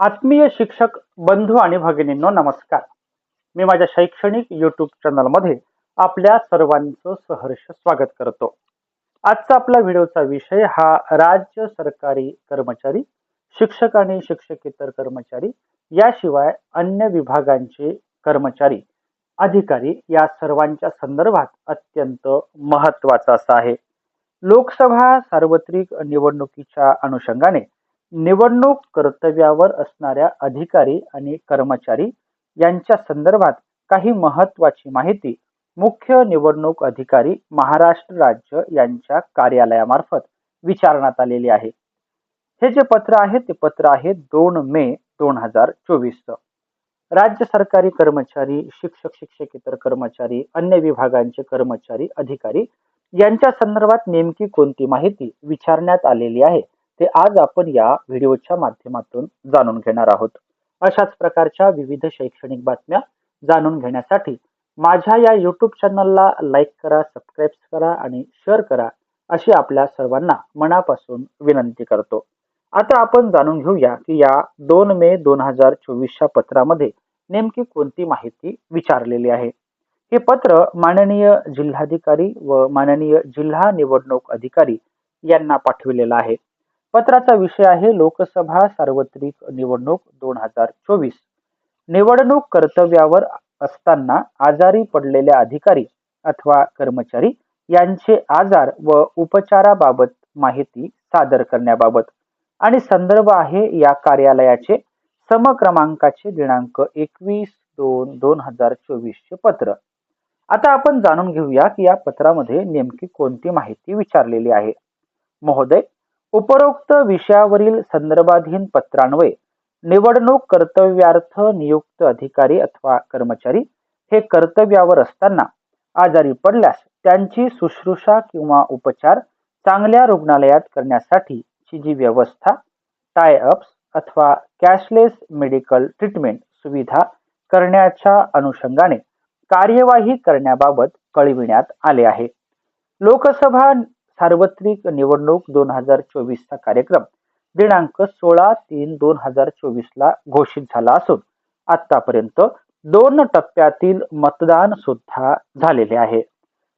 आत्मीय शिक्षक बंधू आणि भगिनींनो नमस्कार. मी माझ्या शैक्षणिक युट्यूब चॅनलमध्ये आपल्या सर्वांचं सहर्ष स्वागत करतो. आजचा आपला व्हिडिओचा विषय हा राज्य सरकारी कर्मचारी शिक्षक आणि शिक्षकेतर कर्मचारी याशिवाय अन्य विभागांचे कर्मचारी अधिकारी या सर्वांच्या संदर्भात अत्यंत महत्त्वाचा असा आहे. लोकसभा सार्वत्रिक निवडणुकीच्या अनुषंगाने निवडणूक कर्तव्यावर असणाऱ्या अधिकारी आणि कर्मचारी यांच्या संदर्भात काही महत्वाची माहिती मुख्य निवडणूक अधिकारी महाराष्ट्र राज्य यांच्या कार्यालयामार्फत विचारण्यात आलेली आहे. हे जे पत्र आहे ते पत्र आहे दोन मे दोन हजार चोवीस राज्य सरकारी कर्मचारी शिक्षक शिक्षकेतर कर्मचारी अन्य विभागांचे कर्मचारी अधिकारी यांच्या संदर्भात नेमकी कोणती माहिती विचारण्यात आलेली आहे? ते आज आपण या व्हिडिओच्या माध्यमातून जाणून घेणार आहोत. अशाच प्रकारच्या विविध शैक्षणिक बातम्या जाणून घेण्यासाठी माझ्या या यूट्यूब चॅनलला लाईक करा सबस्क्राईब करा आणि शेअर करा अशी आपल्या सर्वांना मनापासून विनंती करतो. आता आपण जाणून घेऊया की या दोन मे दोन हजार चोवीसच्या पत्रामध्ये नेमकी कोणती माहिती विचारलेली आहे. हे पत्र माननीय जिल्हाधिकारी व माननीय जिल्हा निवडणूक अधिकारी यांना पाठविलेलं आहे. पत्राचा विषय आहे लोकसभा सार्वत्रिक निवडणूक दोन हजार चोवीस. निवडणूक कर्तव्यावर असताना आजारी पडलेल्या अधिकारी अथवा कर्मचारी यांचे आजार व उपचाराबाबत माहिती सादर करण्याबाबत आणि संदर्भ आहे या कार्यालयाचे समक्रमांकाचे दिनांक एकवीस दोन दोन हजार चोवीसचे पत्र. आता आपण जाणून घेऊया की या पत्रामध्ये नेमकी कोणती माहिती विचारलेली आहे. महोदय उपरोक्त विषयावरील संदर्भाधीन पत्रान्वये निवडणूक कर्तव्यार्थ नियुक्त अधिकारी अथवा कर्मचारी हे कर्तव्यावर असताना आजारी पडल्यास त्यांची शुश्रूषा किंवा उपचार चांगल्या रुग्णालयात करण्यासाठीची जी व्यवस्था टाय अप्स अथवा कॅशलेस मेडिकल ट्रीटमेंट सुविधा करण्याच्या अनुषंगाने कार्यवाही करण्याबाबत कळविण्यात आले आहे. लोकसभा सार्वत्रिक निवडणूक दोन हजार चोवीसचा कार्यक्रम. दिनांक सोळा तीन दोन हजार चोवीसला घोषित झाला असून आतापर्यंत दोन टप्प्यातील मतदान सुद्धा झालेले आहे.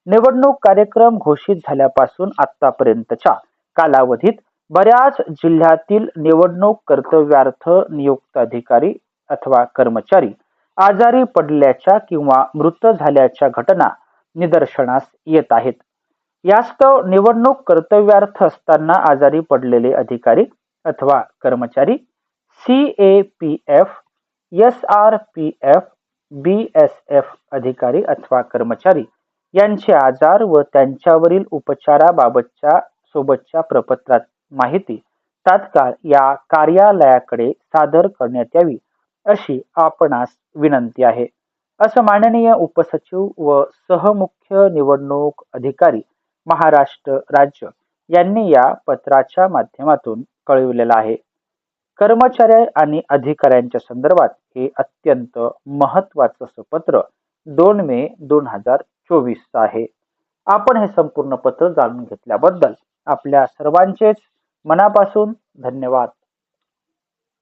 निवडणूक कार्यक्रम घोषित झाल्यापासून आतापर्यंतच्या कालावधीत बऱ्याच जिल्ह्यातील निवडणूक कर्तव्यार्थ नियुक्त अधिकारी अथवा कर्मचारी आजारी पडल्याच्या किंवा मृत झाल्याच्या घटना निदर्शनास येत आहेत. यास्तव निवडणूक कर्तव्यार्थ असताना आजारी पडलेले अधिकारी अथवा कर्मचारी C A P F S R P F B S F अधिकारी अथवा कर्मचारी यांचे आजार व त्यांच्यावरील उपचाराबाबतच्या सोबतच्या प्रपत्रात माहिती तात्काळ या कार्यालयाकडे सादर करण्यात यावी अशी आपणास विनंती आहे. असं माननीय उपसचिव व सहमुख्य निवडणूक अधिकारी महाराष्ट्र राज्य यांनी या पत्राच्या माध्यमातून कळविलेलं आहे. कर्मचारी आणि अधिकाऱ्यांच्या संदर्भात हे अत्यंत महत्वाचं असं पत्र दोन मे दोन हजार चोवीस आहे. आपण हे संपूर्ण पत्र जाणून घेतल्याबद्दल आपल्या सर्वांचेच मनापासून धन्यवाद.